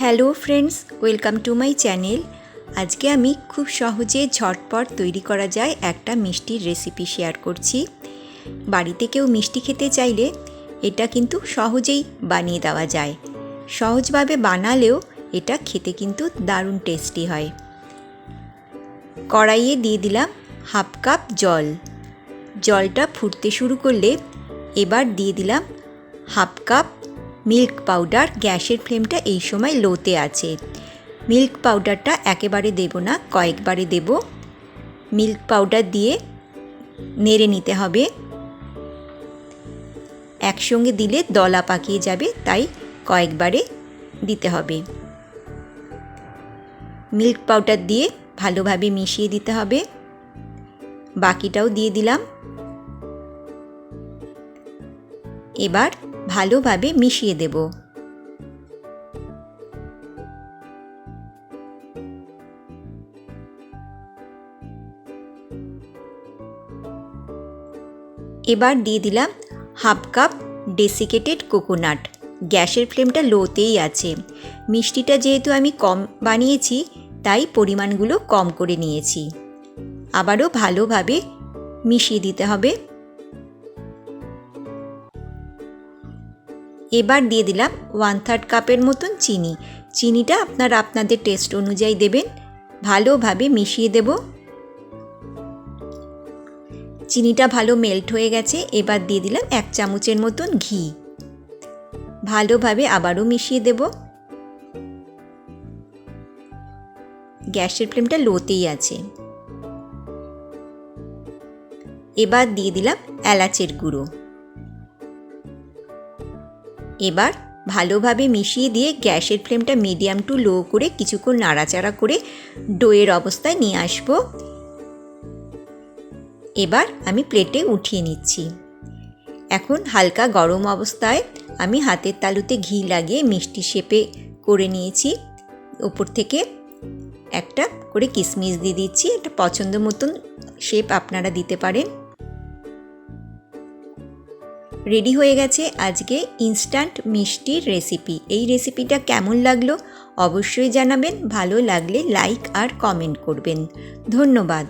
Hello friends, welcome to my channel. আজকে আমি খুব সহজে ঝটপট তৈরি করা যায় একটা মিষ্টির রেসিপি শেয়ার করছি। বাড়িতে কেউ মিষ্টি খেতে চাইলে এটা কিন্তু সহজেই বানিয়ে দেওয়া যায়। সহজভাবে বানালেও এটা খেতে কিন্তু দারুণ টেস্টি হয়। কড়াইয়ে দিয়ে দিলাম হাফ কাপ জল। জলটা ফুটতে শুরু করলে এবার দিয়ে দিলাম হাফ কাপ মিল্ক পাউডার গ্যাসের ফ্লেমটা এই সময় লোতে আছে। মিল্ক পাউডারটা একেবারে দেব না, কয়েকবারে দেব। মিল্ক পাউডার দিয়ে নেড়ে নিতে হবে। একসঙ্গে দিলে দলা পাকিয়ে যাবে, তাই কয়েকবারে দিতে হবে। মিল্ক পাউডার দিয়ে ভালোভাবে মিশিয়ে দিতে হবে। বাকিটাও দিয়ে দিলাম। এবার ভালোভাবে মিশিয়ে দেব। এবার দিয়ে দিলাম হাফ কাপ ডেসিকেটেড কোকোনাট গ্যাসের ফ্লেমটা লোতেই আছে। মিষ্টিটা যেহেতু আমি কম বানিয়েছি, তাই পরিমাণগুলো কম করে নিয়েছি। আবারও ভালোভাবে মিশিয়ে দিতে হবে। এবার দিয়ে দিলাম ওয়ান থার্ড কাপের মতন চিনি। চিনিটা আপনারা আপনাদের টেস্ট অনুযায়ী দেবেন। ভালোভাবে মিশিয়ে দেব। চিনিটা ভালো মেল্ট হয়ে গেছে, এবার দিয়ে দিলাম এক চামচের মতন ঘি। ভালোভাবে আবারও মিশিয়ে দেব। গ্যাসের ফ্লেমটা লোতেই আছে। এবার দিয়ে দিলাম এলাচের গুঁড়ো। এবার ভালোভাবে মিশিয়ে দিয়ে গ্যাসের ফ্লেমটা মিডিয়াম টু লো করে কিছুক্ষণ নাড়াচাড়া করে ডোয়ের অবস্থায় নিয়ে আসব। এবার আমি প্লেটে উঠিয়ে নিচ্ছি। এখন হালকা গরম অবস্থায় আমি হাতের তালুতে ঘি লাগিয়ে মিষ্টি শেপে করে নিয়েছি। ওপর থেকে একটা করে কিশমিশ দিয়ে দিচ্ছি। একটা পছন্দ মতন শেপ আপনারা দিতে পারেন। রেডি হয়ে গেছে আজকে ইনস্ট্যান্ট মিষ্টির রেসিপি। এই রেসিপিটা কেমন লাগল অবশ্যই জানাবেন, ভালো লাগলে লাইক আর কমেন্ট করবেন। ধন্যবাদ।